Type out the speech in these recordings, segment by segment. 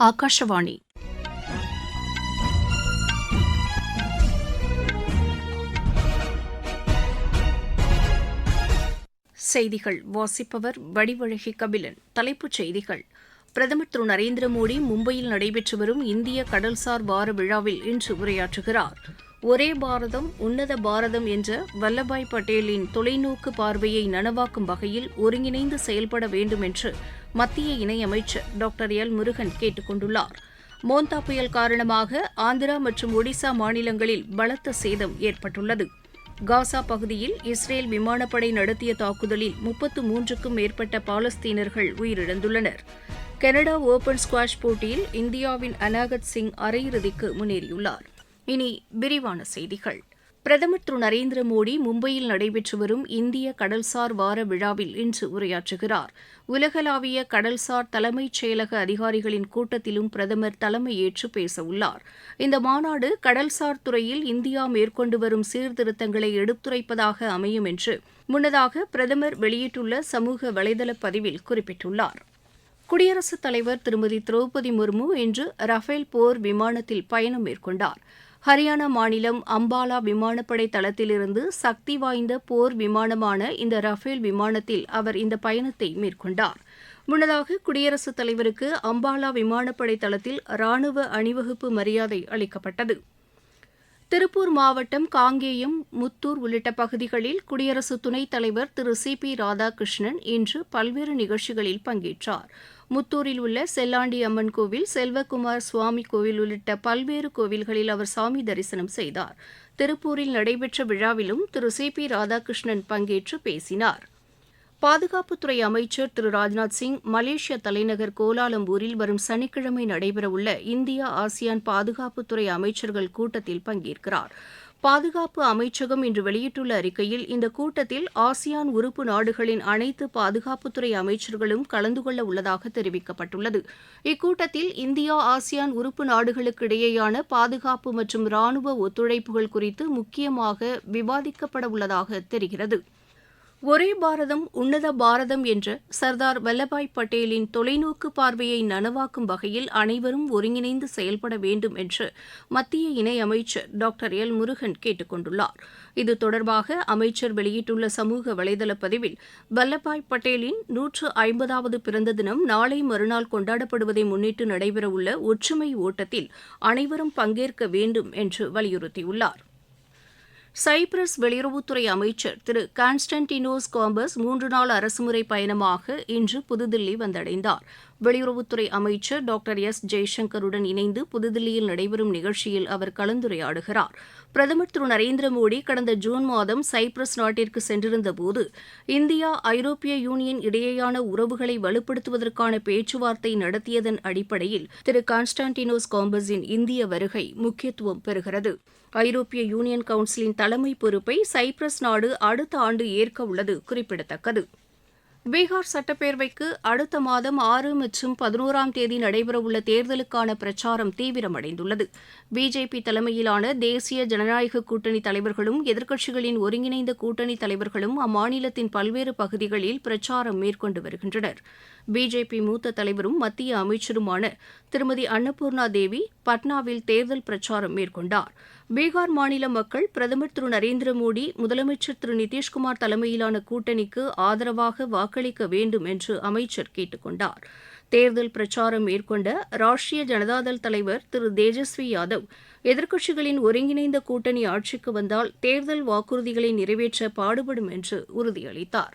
ஆகாஷவாணி செய்திகள். வாசிப்பவர் வடிவழகி கபிலன். தலைப்புச் செய்திகள். பிரதமர் திரு. நரேந்திர மோடி மும்பையில் நடைபெற்று வரும் இந்திய கடல்சார் வார விழாவில் இன்று உரையாற்றுகிறார். ஒரே பாரதம் உன்னத பாரதம் என்ற வல்லபாய் பட்டேலின் தொலைநோக்கு பார்வையை நனவாக்கும் வகையில் ஒருங்கிணைந்து செயல்பட வேண்டும் என்று மத்திய இணையமைச்சர் டாக்டர் எல் முருகன் கேட்டுக் கொண்டுள்ளார் மோந்தா புயல் காரணமாக ஆந்திரா மற்றும் ஒடிசா மாநிலங்களில் பலத்த சேதம் ஏற்பட்டுள்ளது. காசா பகுதியில் இஸ்ரேல் விமானப்படை நடத்திய தாக்குதலில் முப்பத்து மூன்றுக்கும் மேற்பட்ட பாலஸ்தீனர்கள் உயிரிழந்துள்ளனர். கனடா ஓபன் ஸ்குவாஷ் போட்டியில் இந்தியாவின் அனாகத் சிங் அரையிறுதிக்கு முன்னேறியுள்ளார். இனி விரிவான செய்திகள். பிரதமர் திரு நரேந்திர மோடி மும்பையில் நடைபெற்று வரும் இந்திய கடல்சார் வார விழாவில் இன்று உரையாற்றுகிறார். உலகளாவிய கடல்சார் தலைமைச் செயலக அதிகாரிகளின் கூட்டத்திலும் பிரதமர் தலைமையேற்று பேசவுள்ளார். இந்த மாநாடு கடல்சார் துறையில் இந்தியா மேற்கொண்டு வரும் சீர்திருத்தங்களை எடுத்துரைப்பதாக அமையும் என்று முன்னதாக பிரதமர் வெளியிட்டுள்ள சமூக வலைதள பதிவில் குறிப்பிட்டுள்ளார். குடியரசுத் தலைவர் திருமதி திரௌபதி முர்மு இன்று ரஃபேல் போர் விமானத்தில் பயணம் மேற்கொண்டார். ஹரியானா மாநிலம் அம்பாலா விமானப்படை தளத்திலிருந்து சக்தி வாய்ந்த போர் விமானமான இந்த ரஃபேல் விமானத்தில் அவர் இந்த பயணத்தை மேற்கொண்டார். முன்னதாக குடியரசுத் தலைவருக்கு அம்பாலா விமானப்படை தளத்தில் ராணுவ அணிவகுப்பு மரியாதை அளிக்கப்பட்டது. திருப்பூர் மாவட்டம் காங்கேயம் முத்தூர் உள்ளிட்ட பகுதிகளில் குடியரசு துணைத் தலைவர் திரு. சி. பி. ராதாகிருஷ்ணன் இன்று பல்வேறு நிகழ்ச்சிகளில் பங்கேற்றார். முத்தூரில் உள்ள செல்லாண்டி அம்மன் கோவில் செல்வகுமார் சுவாமி கோவில் உள்ளிட்ட பல்வேறு கோவில்களில் அவர் சாமி தரிசனம் செய்தார். திருப்பூரில் நடைபெற்ற விழாவிலும் திரு. சி. பி. ராதாகிருஷ்ணன் பங்கேற்று பேசினார். பாதுகாப்புத்துறை அமைச்சர் திரு ராஜ்நாத் சிங் மலேசிய தலைநகர் கோலாலம்பூரில் வரும் சனிக்கிழமை நடைபெறவுள்ள இந்தியா ஆசியான் பாதுகாப்புத்துறை அமைச்சர்கள் கூட்டத்தில் பங்கேற்கிறார். பாதுகாப்பு அமைச்சகம் இன்று வெளியிட்டுள்ள அறிக்கையில் இந்த கூட்டத்தில் ஆசியான் உறுப்பு நாடுகளின் அனைத்து பாதுகாப்புத்துறை அமைச்சர்களும் கலந்து கொள்ள உள்ளதாக தெரிவிக்கப்பட்டுள்ளது. இக்கூட்டத்தில் இந்தியா ஆசியான் உறுப்பு நாடுகளுக்கு இடையேயான பாதுகாப்பு மற்றும் ராணுவ ஒத்துழைப்புகள் குறித்து முக்கியமாக விவாதிக்கப்பட உள்ளதாக தெரிகிறது. ஒரே பாரதம் உன்னத பாரதம் என்ற சர்தார் வல்லபாய் பட்டேலின் தொலைநோக்கு பார்வையை நனவாக்கும் வகையில் அனைவரும் ஒருங்கிணைந்து செயல்பட வேண்டும் என்று மத்திய இணையமைச்சர் டாக்டர் எல். முருகன் கேட்டுக் கொண்டுள்ளார். இது தொடர்பாக அமைச்சர் வெளியிட்டுள்ள சமூக வலைதள பதிவில் வல்லபாய் பட்டேலின் நூற்று ஐம்பதாவது பிறந்த தினம் நாளை மறுநாள் கொண்டாடப்படுவதை முன்னிட்டு நடைபெறவுள்ள ஒற்றுமை ஓட்டத்தில் அனைவரும் பங்கேற்க வேண்டும் என்று வலியுறுத்தியுள்ளார். சைப்ரஸ் வெளியுறவுத்துறை அமைச்சர் திரு கான்ஸ்டன்டினோஸ் காம்பஸ் மூன்று நாள் அரசுமுறை பயணமாக இன்று புதுதில்லி வந்தடைந்தார். வெளியுறவுத்துறை அமைச்சர் டாக்டர் எஸ். ஜெய்சங்கருடன் இணைந்து புதுதில்லியில் நடைபெறும் நிகழ்ச்சியில் அவர் கலந்துரையாடுகிறார். பிரதமர் திரு. நரேந்திர மோடி கடந்த ஜூன் மாதம் சைப்ரஸ் நாட்டிற்கு சென்றிருந்தபோது இந்தியா ஐரோப்பிய யூனியன் இடையேயான உறவுகளை வலுப்படுத்துவதற்கான பேச்சுவார்த்தை நடத்தியதன் அடிப்படையில் திரு. கான்ஸ்டான்டினோஸ் காம்பஸின் இந்திய வருகை முக்கியத்துவம் பெறுகிறது. ஐரோப்பிய யூனியன் கவுன்சிலின் தலைமை பொறுப்பை சைப்ரஸ் நாடு அடுத்த ஆண்டு ஏற்க உள்ளது குறிப்பிடத்தக்கது. பீகார் சட்டப்பேரவைக்கு அடுத்த மாதம் ஆறு மற்றும் பதினோராம் தேதி நடைபெறவுள்ள தேர்தலுக்கான பிரச்சாரம் தீவிரமடைந்துள்ளது. பிஜேபி தலைமையிலான தேசிய ஜனநாயக கூட்டணி தலைவர்களும் எதிர்க்கட்சிகளின் ஒருங்கிணைந்த கூட்டணி தலைவர்களும் அம்மாநிலத்தின் பல்வேறு பகுதிகளில் பிரச்சாரம் மேற்கொண்டு வருகின்றனர். பிஜேபி மூத்த தலைவரும் மத்திய அமைச்சருமான திருமதி அன்னபூர்ணா தேவி பட்னாவில் தேர்தல் பிரச்சாரம் மேற்கொண்டார். பீகார் மாநில மக்கள் பிரதமர் திரு நரேந்திர மோடி முதலமைச்சர் திரு நிதிஷ்குமார் தலைமையிலான கூட்டணிக்கு ஆதரவாக வாக்களிக்க வேண்டும் என்று அமைச்சர் கேட்டுக் கொண்டார். தேர்தல் பிரச்சாரம் மேற்கொண்ட ராஷ்டிரிய ஜனதாதள் தலைவர் திரு தேஜஸ்வி யாதவ் எதிர்க்கட்சிகளின் ஒருங்கிணைந்த கூட்டணி ஆட்சிக்கு வந்தால் தேர்தல் வாக்குறுதிகளை நிறைவேற்ற பாடுபடும் என்று உறுதியளித்தார்.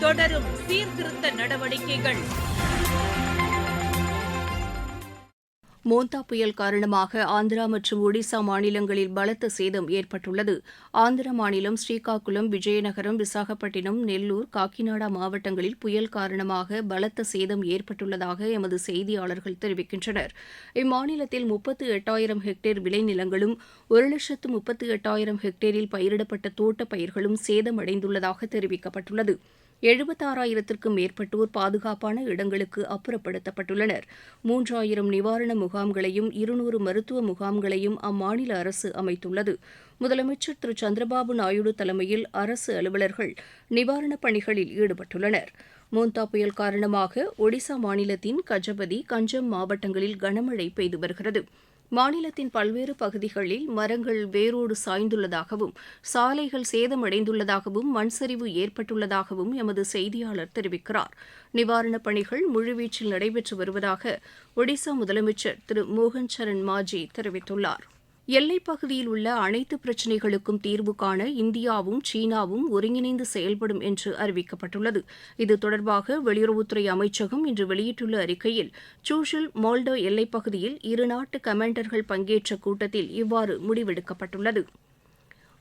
தொடரும் சீர்திருத்த நடவடிக்கைகள். மோந்தா புயல் காரணமாக ஆந்திரா மற்றும் ஒடிசா மாநிலங்களில் பலத்த சேதம் ஏற்பட்டுள்ளது. ஆந்திர மாநிலம் ஸ்ரீகாக்குளம் விஜயநகரம் விசாகப்பட்டினம் நெல்லூர் காக்கிநாடா மாவட்டங்களில் புயல் காரணமாக பலத்த சேதம் ஏற்பட்டுள்ளதாக எமது செய்தியாளர்கள் தெரிவிக்கின்றனர். இம்மாநிலத்தில் முப்பத்து எட்டாயிரம் ஹெக்டேர் விளைநிலங்களும் ஒரு லட்சத்து முப்பத்து எட்டாயிரம் ஹெக்டேரில் பயிரிடப்பட்ட தோட்டப் பயிர்களும் சேதமடைந்துள்ளதாக தெரிவிக்கப்பட்டுள்ளது. எழுபத்தாறாயிரத்திற்கும் மேற்பட்டோர் பாதுகாப்பான இடங்களுக்கு அப்புறப்படுத்தப்பட்டுள்ளனர். மூன்றாயிரம் நிவாரண முகாம்களையும் இருநூறு மருத்துவ முகாம்களையும் அம்மாநில அரசு அமைத்துள்ளது. முதலமைச்சர் திரு. சந்திரபாபு நாயுடு தலைமையில் அரசு அலுவலர்கள் நிவாரணப் பணிகளில் ஈடுபட்டுள்ளனர். மோந்தா புயல் காரணமாக ஒடிசா மாநிலத்தின் கஜபதி கஞ்சம் மாவட்டங்களில் கனமழை பெய்து வருகிறது. மாநிலத்தின் பல்வேறு பகுதிகளில் மரங்கள் வேரோடு சாய்ந்துள்ளதாகவும் சாலைகள் சேதமடைந்துள்ளதாகவும் மண் சரிவு ஏற்பட்டுள்ளதாகவும் எமது செய்தியாளர் தெரிவிக்கிறார். நிவாரணப் பணிகள் முழுவீச்சில் நடைபெற்று வருவதாக ஒடிசா முதலமைச்சர் திரு மோகன் சரண் மாஜி தெரிவித்துள்ளார். எல்லைப் பகுதியில் உள்ள அனைத்து பிரச்சினைகளுக்கும் தீர்வு காண இந்தியாவும் சீனாவும் ஒருங்கிணைந்து செயல்படும் என்று அறிவிக்கப்பட்டுள்ளது. இது தொடர்பாக வெளியுறவுத்துறை அமைச்சகம் இன்று வெளியிட்டுள்ள அறிக்கையில் சூஷில் மோல்டோ எல்லைப் பகுதியில் இருநாட்டு கமாண்டர்கள் பங்கேற்ற கூட்டத்தில் இவ்வாறு முடிவெடுக்கப்பட்டுள்ளது.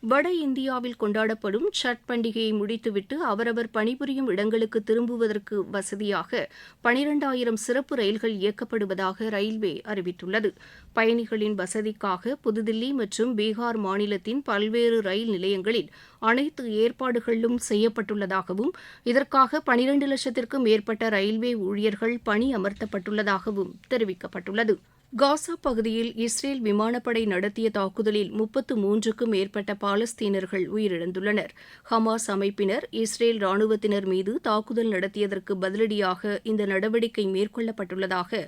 வட இந்தியாவில் கொண்டாடப்படும் சட் பண்டிகையை முடித்துவிட்டு அவரவர் பணிபுரியும் இடங்களுக்கு திரும்புவதற்கு வசதியாக பனிரெண்டாயிரம் சிறப்பு ரயில்கள் இயக்கப்படுவதாக ரயில்வே அறிவித்துள்ளது. பயணிகளின் வசதிக்காக புதுதில்லி மற்றும் பீகார் மாநிலத்தின் பல்வேறு ரயில் நிலையங்களில் அனைத்து ஏற்பாடுகளும் செய்யப்பட்டுள்ளதாகவும் இதற்காக பனிரெண்டு லட்சத்திற்கும் மேற்பட்ட ரயில்வே ஊழியர்கள் பணி அமர்த்தப்பட்டுள்ளதாகவும் தெரிவிக்கப்பட்டுள்ளது. காசா பகுதியில் இஸ்ரேல் விமானப்படை நடத்திய தாக்குதலில் முப்பத்து மூன்றுக்கும் மேற்பட்ட பாலஸ்தீனர்கள் உயிரிழந்துள்ளனர். ஹமாஸ் அமைப்பினர் இஸ்ரேல் ராணுவத்தினர் மீது தாக்குதல் நடத்தியதற்கு பதிலடியாக இந்த நடவடிக்கை மேற்கொள்ளப்பட்டுள்ளதாக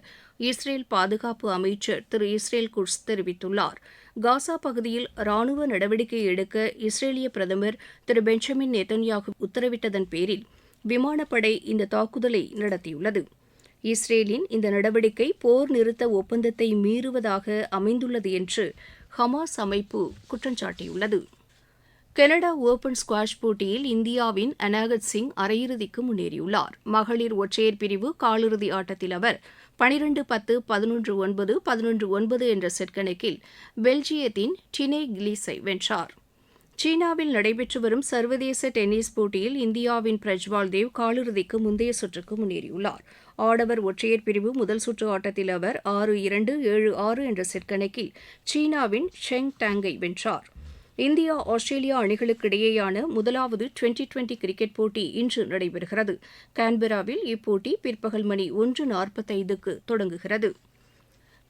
இஸ்ரேல் பாதுகாப்பு அமைச்சர் திரு இஸ்ரேல் குட்ஸ் தெரிவித்துள்ளார். காசா பகுதியில் ராணுவ நடவடிக்கை எடுக்க இஸ்ரேலிய பிரதமர் திரு பெஞ்சமின் நெத்தன்யாகு உத்தரவிட்டதன் பேரில் விமானப்படை இந்த தாக்குதலை நடத்தியுள்ளது. இஸ்ரேலின் இந்த நடவடிக்கை போர் நிறுத்த ஒப்பந்தத்தை மீறுவதாக அமைந்துள்ளது என்று ஹமாஸ் அமைப்பு குற்றம் சாட்டியுள்ளது. கனடா ஓபன் ஸ்குவாஷ் போட்டியில் இந்தியாவின் அனாகத் சிங் அரையிறுதிக்கு முன்னேறியுள்ளார். மகளிர் ஒற்றையர் பிரிவு காலிறுதி ஆட்டத்தில் அவர் பனிரெண்டு பத்து பதினொன்று ஒன்பது பதினொன்று ஒன்பது என்ற செட் கணக்கில் பெல்ஜியத்தின் டினே கிலீஸை வென்றார். சீனாவில் நடைபெற்று வரும் சர்வதேச டென்னிஸ் போட்டியில் இந்தியாவின் பிரஜ்வால் தேவ் காலிறுதிக்கு முந்தைய சுற்றுக்கு முன்னேறியுள்ளார். ஆடவர் ஒற்றையர் பிரிவு முதல் சுற்று ஆட்டத்தில் அவர் ஆறு இரண்டு ஏழு ஆறு என்ற செட் கணக்கில் சீனாவின் ஷெங் டேங்கை வென்றார். இந்தியா ஆஸ்திரேலியா அணிகளுக்கு இடையேயான முதலாவது டுவெண்டி டுவெண்டி கிரிக்கெட் போட்டி இன்று நடைபெறுகிறது. கான்பெராவில் இப்போட்டி பிற்பகல் மணி ஒன்று நாற்பத்தைந்துக்கு தொடங்குகிறது.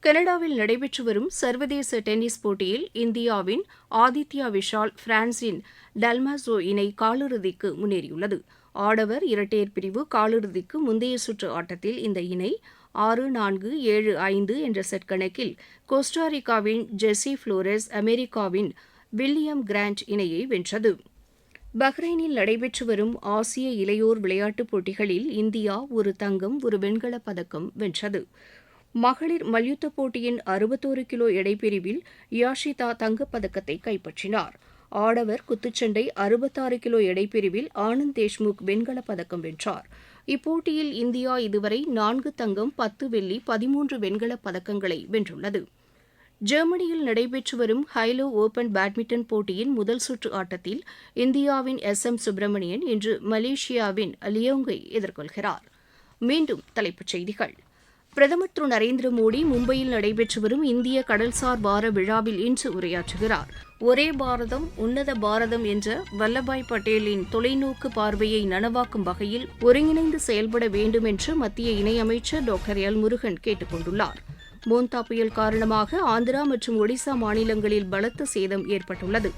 கனடாவில் நடைபெற்று வரும் சர்வதேச டென்னிஸ் போட்டியில் இந்தியாவின் ஆதித்யா விஷால் பிரான்சின் டல்மாசோ இணை காலிறுதிக்கு முன்னேறியுள்ளது. ஆடவர் இரட்டையர் பிரிவு காலிறுதிக்கு முந்தைய சுற்று ஆட்டத்தில் இந்த இணை ஆறு நான்கு ஏழு ஐந்து என்ற செட் கணக்கில் கோஸ்டாரிக்காவின் ஜெஸ்ஸி புளோரஸ் அமெரிக்காவின் வில்லியம் கிராண்ட் இணையை வென்றது. பஹ்ரைனில் நடைபெற்று வரும் ஆசிய இளையோர் விளையாட்டுப் போட்டிகளில் இந்தியா ஒரு தங்கம் ஒரு வெண்கலப் பதக்கம் வென்றது. மகளிர் மல்யுத்த போட்டியின் அறுபத்தோரு கிலோ எடைப்பிரிவில் யாஷிதா தங்கப்பதக்கத்தை கைப்பற்றினார். ஆடவர் குத்துச்சண்டை அறுபத்தாறு கிலோ எடைப்பிரிவில் ஆனந்த் தேஷ்முக் வெண்கலப் பதக்கம் வென்றார். இப்போட்டியில் இந்தியா இதுவரை நான்கு தங்கம் பத்து வெள்ளி பதிமூன்று வெண்கலப் பதக்கங்களை வென்றுள்ளது. ஜெர்மனியில் நடைபெற்று வரும் ஹைலோ ஓபன் பேட்மிண்டன் போட்டியின் முதல் சுற்று ஆட்டத்தில் இந்தியாவின் எஸ். எம். சுப்பிரமணியன் இன்று மலேசியாவின் லியோங்கை எதிர்கொள்கிறார். மீண்டும் தலைப்புச் செய்திகள். பிரதமர் திரு நரேந்திர மோடி மும்பையில் நடைபெற்று வரும் இந்திய கடல்சார் வார விழாவில் இன்று உரையாற்றுகிறார். ஒரே பாரதம் உன்னத பாரதம் என்ற வல்லபாய் பட்டேலின் தொலைநோக்கு பார்வையை நனவாக்கும் வகையில் ஒருங்கிணைந்து செயல்பட வேண்டும் என்று மத்திய இணையமைச்சர் டாக்டர் எல் முருகன் கேட்டுக் கொண்டுள்ளார். மோந்தா புயல் காரணமாக ஆந்திரா மற்றும் ஒடிசா மாநிலங்களில் பலத்த சேதம் ஏற்பட்டுள்ளது.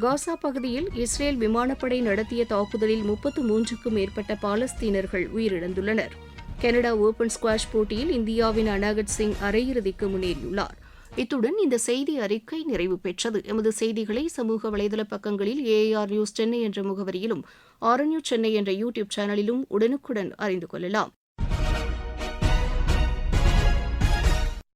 காசா பகுதியில் இஸ்ரேல் விமானப்படை நடத்திய தாக்குதலில் முப்பத்து மூன்றுக்கும் மேற்பட்ட பாலஸ்தீனர்கள் உயிரிழந்துள்ளனர். கனடா ஓபன் ஸ்குவாஷ் போட்டியில் இந்தியாவின் அனாகட் சிங் அரையிறுதிக்கு முன்னேறியுள்ளார். இத்துடன் இந்த செய்தி அறிக்கை நிறைவு பெற்றது. எமது செய்திகளை சமூக வலைதள பக்கங்களில் ஏஆர் நியூஸ் சென்னை என்ற முகவரியிலும் ஆர்என்யூ சென்னை என்ற யூடியூப் சேனலிலும் உடனுக்குடன் அறிந்து கொள்ளலாம்.